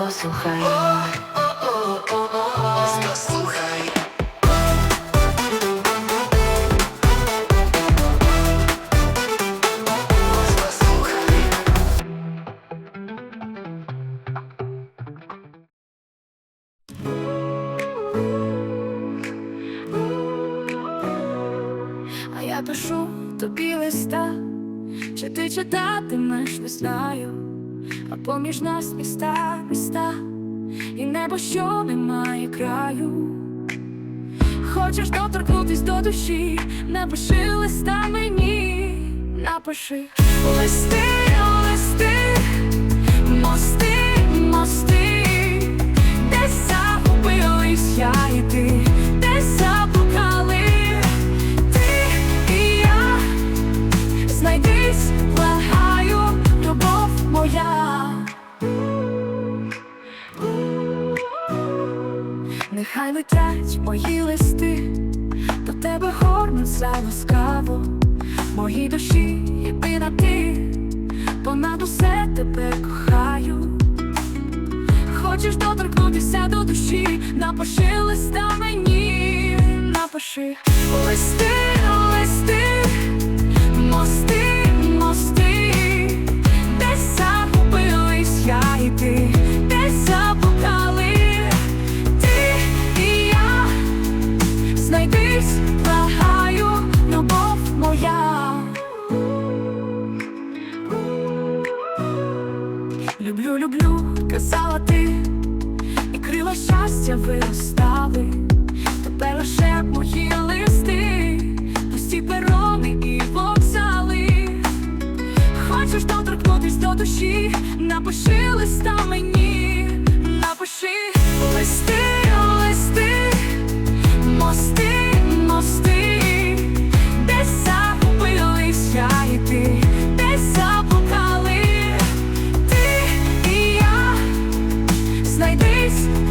послухай. Послухай. А я пишу тобі листа, чи ти читатимеш, не знаю, а поміж нас міста, міста, і небо, що немає краю. Хочеш доторкнутись до душі, напиши листа мені, напиши листи, Нехай летять мої листи, до тебе горнуться ласкаво, моїй душі єдина ти, понад усе тебе кохаю. Хочеш доторкнутися до душі, напиши листа мені, напиши. Листи, листи, мости, Люблю, люблю, казала ти, і крила щастя виростали, тепер лише мої листи, пусті перони і вокзали. Хочеш доторкнутись до душі, напиши like this.